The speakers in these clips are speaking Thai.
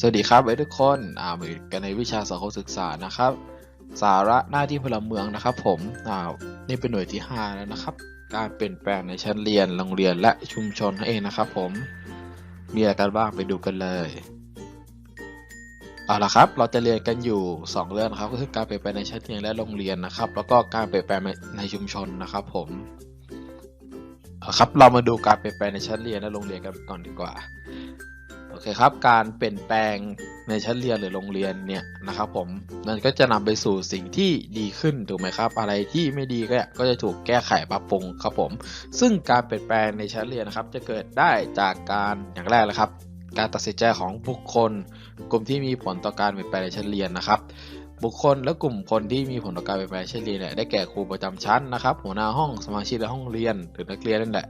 สวัสดีครับไว้ทุกคนอ่ามาอกันในวิชาสังคมศึกษานะครับ สาระหน้าที่พลเมืองนะครับ ผมอ่านี่เป็นหน่วยที่5แล้วนะครับ การเปลี่ยนแปลงในชั้นเรียนโรงเรียนและชุมชนนั่นเองนะครับผมมีอะไรกันบ้างไปดูกันเลยเอาละครับ เราจะเรียนกันอยู่ 2 เรื่องครับ ก็คือการเปลี่ยนแปลงในชั้นเรียนและโรงเรียนนะครับ แล้วก็การเปลี่ยนแปลงในชุมชนนะครับ ผมเอาครับเรามาดูการเปลี่ยนแปลงในชั้นเรียนและโรงเรียนกันก่อนดีกว่า อเคครับ การเปลี่ยนแปลงในชั้นเรียนหรือโรงเรียนเนี่ยนะครับผมมันก็จะนำไปสู่สิ่งที่ดีขึ้นถูกไหมครับ อะไรที่ไม่ดีก็ก็จะถูกแก้ไขปรับปรุงครับผม ซึ่งการเปลี่ยนแปลงในชั้นเรียนนะครับ จะเกิดได้จากการอย่างแรกเลยครับ การตัดสินใจของบุคคล กลุ่มที่มีผลต่อการเปลี่ยนแปลงในชั้นเรียนนะครับบุคคลและกลุ่มคนที่มีผลต่อการเปลี่ยนแปลงชั้นเรียนเนี่ยได้แก่ครูประจำชั้นนะครับ หัวหน้าห้องสมาชิกในห้องเรียนหรือนักเรียนนั่นแหละ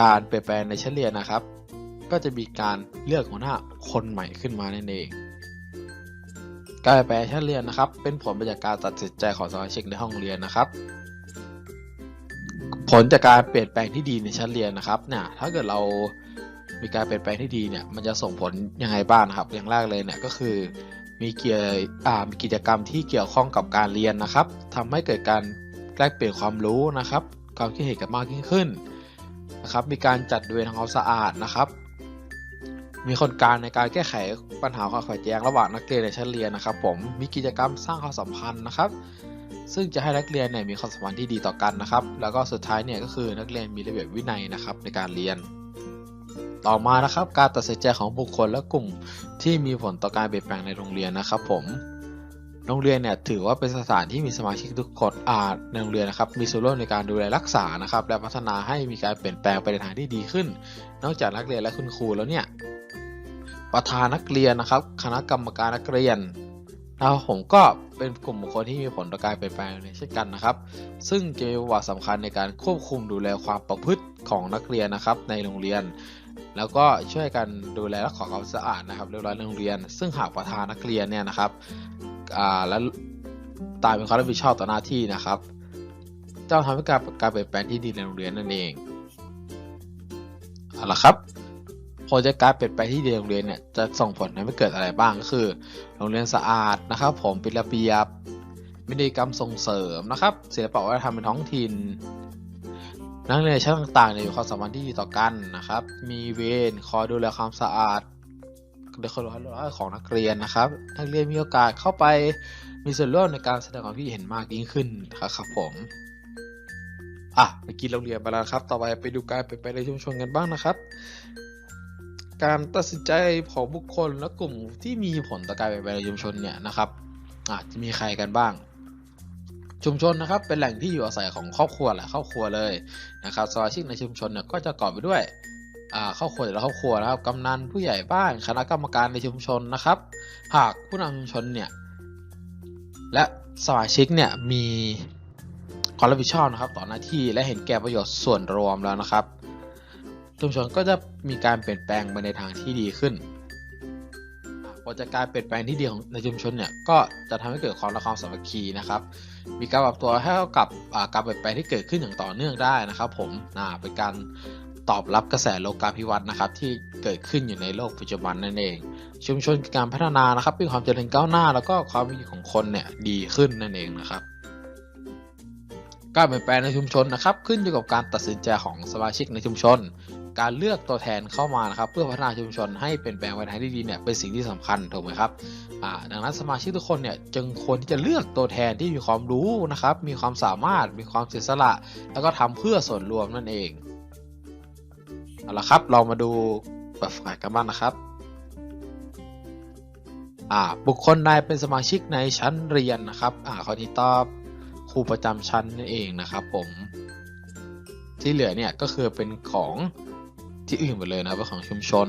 การเปลี่ยนแปลงในชั้นเรียนนะครับ ก็จะมีการเลือกหัวหน้าคนใหม่ขึ้นมานั่นเอง การเปลี่ยนแปลชั้นเรียนนะครับ เป็นผลมาจากการตัดสินใจของสมาชิกในห้องเรียนนะครับ ผลจากการเปลี่ยนแปลงที่ดีในชั้นเรียนนะครับเนี่ยถ้าเกิดเรามีการเปลี่ยนแปลงที่ดีเนี่ยมันจะส่งผลยังไงบ้างนะครับ อย่างแรกเลยเนี่ยก็คือมีเกี่ยอ่ามีกิจกรรมที่เกี่ยวข้องกับการเรียนนะครับทำให้เกิดการแลกเปลี่ยนความรู้นะครับ ความคิดเห็นกันมากยิ่งขึ้นนะครับ มีการจัดเวรทำความสะอาดนะครับ มีคนกลารในการแก้ไขปัญหาความขัดแย้งระหว่างนักเรียนในชั้นเรียนนะครับ ผมมีกิจกรรมสร้างความสัมพันธ์นะครับ ซึ่งจะให้นักเรียนเนี่ยมีความสัมพันธ์ที่ดีต่อกันนะครับ แล้วก็สุดท้ายเนี่ยก็คือนักเรียนมีระเบียบวินัยนะครับในการเรียน ต่อมานะครับ การตัดสินใจของบุคคลและกลุ่มที่มีผลต่อการเปลี่ยนแปลงในโรงเรียนนะครับ ผมโรงเรียนเนี่ยถือว่าเป็นสถานที่มีสมาชิกทุกคนอาในโรงเรียนนะครับมีส่วนร่วมในการดูแลรักษานะครับ และพัฒนาให้มีการเปลี่ยนแปลงไปในทางที่ดีขึ้น นอกจากนักเรียนและคุณครูแล้วเนี่ย ประธานนักเรียนนะครับ คณะกรรมการนักเรียนนะครับผมก็เป็นกลุ่มบุคคลที่มีผลต่อการเปลี่ยนแปลงในเช่นกันนะครับ ซึ่งจะมีบทบาทสำคัญในการควบคุมดูแลความประพฤติของนักเรียนนะครับ ในโรงเรียน แล้วก็ช่วยกันดูแลรักษาความสะอาดนะครับเรียบร้อยในโรงเรียน ซึ่งหากประธานนักเรียนเนี่ยนะครับอ่าและตามเป็นความรับผิดชอบต่อหน้าที่นะครับจะทำให้การการเปลี่ยนแปลงที่ดีในโรงเรียนนั่นเองเอาละครับ ผลจาการเปลี่ยนแปที่เดีในโรงเรียนเนี่ยจะส่งผลให้เกิดอะไรบ้างก็คือ โรงเรียนสะอาดนะครับผมเป็นระเบียบมีกิจกรรมส่งเสริมนะครับศิลปะวัฒนธรรมเป็นท้องถิ่นนักเรียนชั้นต่างๆเนี่ยมีความสัมพันที่ดีต่อกันนะครับ มีเวรคอยดูแลความสะอาดโดยคนร้อยของนักเรียนนะครับ นักเรียนมีโอกาสเข้าไปมีส่วนร่วมในการแสดงความคิดเห็นมากยิ่งขึ้นนะครับผมอะเมื่อกี้เราเรียนไปแล้วครับ ต่อไปไปดูการเปลี่ยนแปลงในชุมชนกันบ้างนะครับ การตัดสินใจของบุคคลและกลุ่มที่มีผลต่อการเปลี่ยนแปลงในชุมชนเนี่ยนะครับอาจจะมีใครกันบ้าง ชุมชนนะครับเป็นแหล่งที่อยู่อาศัยของครอบครัวแหละครอบครัวเลยนะครับสมาชิกในชุมชนเนี่ยก็จะประกอบไปด้วยครอบครัวแต่ละครอบครัวนะครับกำนันผู้ใหญ่บ้านคณะกรรมการในชุมชนนะครับ หากผู้นำชุมชนเนี่ยและสมาชิกเนี่ยมีความรับผิดชอบนะครับ ต่อหน้าที่และเห็นแก่ประโยชน์ส่วนรวมแล้วนะครับ ชุมชนก็จะมีการเปลี่ยนแปลงไปในทางที่ดีขึ้นผลจากการเปลี่ยนแปลงที่ดีของในชุมชนเนี่ยก็จะทำให้เกิดความรักความสามัคคีนะครับ มีการปรับตัวให้เข้ากับการเปลี่ยนแปลงที่เกิดขึ้นอย่างต่อเนื่องได้นะครับผมเป็นการตอบรับกระแสโลกาภิวัตน์นะครับที่เกิดขึ้นอยู่ในโลกปัจจุบันนั่นเอง ชุมชนการพัฒนานะครับมีความเจริญก้าวหน้า แล้วก็ความมีของคนเนี่ยดีขึ้นนั่นเองนะครับการเปลี่ยนแปลงในชุมชนนะครับขึ้นอยู่กับการตัดสินใจของสมาชิกในชุมชน การเลือกตัวแทนเข้ามานะครับ เพื่อพัฒนาชุมชนให้เปลี่ยนแปลงไปทางที่ดีเนี่ยเป็นสิ่งที่สำคัญถูกไหมครับดังนั้นสมาชิกทุกคนเนี่ยจึงควรที่จะเลือกตัวแทนที่มีความรู้นะครับ มีความสามารถมีความเสียสละ แล้วก็ทำเพื่อส่วนรวมนั่นเองเอาละครับเรามาดูแบบฝึกหัดกันบ้างนะครับบุคคลใดเป็นสมาชิกในชั้นเรียนนะครับอ่าข้อที่ตอบครูประจำชั้นนั่นเองนะครับผมที่เหลือเนี่ยก็คือเป็นของ ที่อื่นหมดเลยนะครับเป็นของชุมชน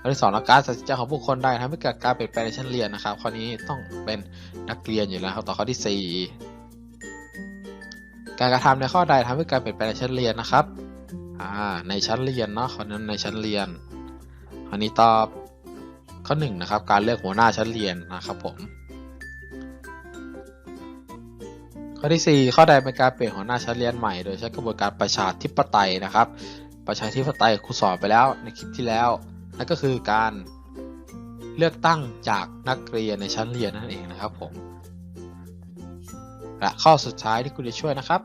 ข้อที่สองการตัดสินใจของบุคคลได้ทำให้เกิดการเปลี่ยนแปลงในชั้นเรียนนะครับ ข้อนี้ต้องเป็นนักเรียนอยู่แล้วครับต่อข้อที่ 4 การกระทำในข้อใดทำให้การเปลี่ยนแปลงในชั้นเรียนนะครับอ่าในชั้นเรียนเนาะข้อนั้นในชั้นเรียน ข้อนี้ตอบข้อหนึ่งนะครับการเลือกหัวหน้าชั้นเรียนนะครับผม ข้อที่ 4 ข้อใดเป็นการเปลี่ยนหัวหน้าชั้นเรียนใหม่โดยใช้กระบวนการประชาธิปไตยนะครับ ประชาธิปไตยครูสอนไปแล้วในคลิปที่แล้วนั่นก็คือการเลือกตั้งจากนักเรียนในชั้นเรียนนั่นเองนะครับผมและข้อสุดท้ายที่คุณจะช่วยนะครับ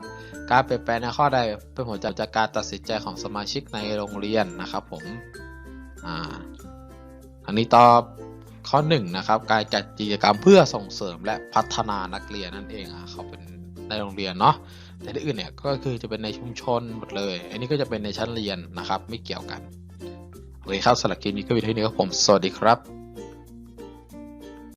การเปลี่ยนแปลงในข้อใดเป็นผลจากการตัดสินใจของสมาชิกในโรงเรียนนะครับผมอ่าอันนี้ตอบข้อ1นงนะครับการจัดกิจกรรมเพื่อส่งเสริมและพัฒนานักเรียนนั่นเองอเขาเป็น ในโรงเรียนเนาะแต่ที่อื่นเนี่ยก็คือจะเป็นในชุมชนหมดเลย อันนี้ก็จะเป็นในชั้นเรียนนะครับ ไม่เกี่ยวกันโอเคครับสำหรับคลิปนี้ก็มีเท่านี้ครับผมสวัสดีครับ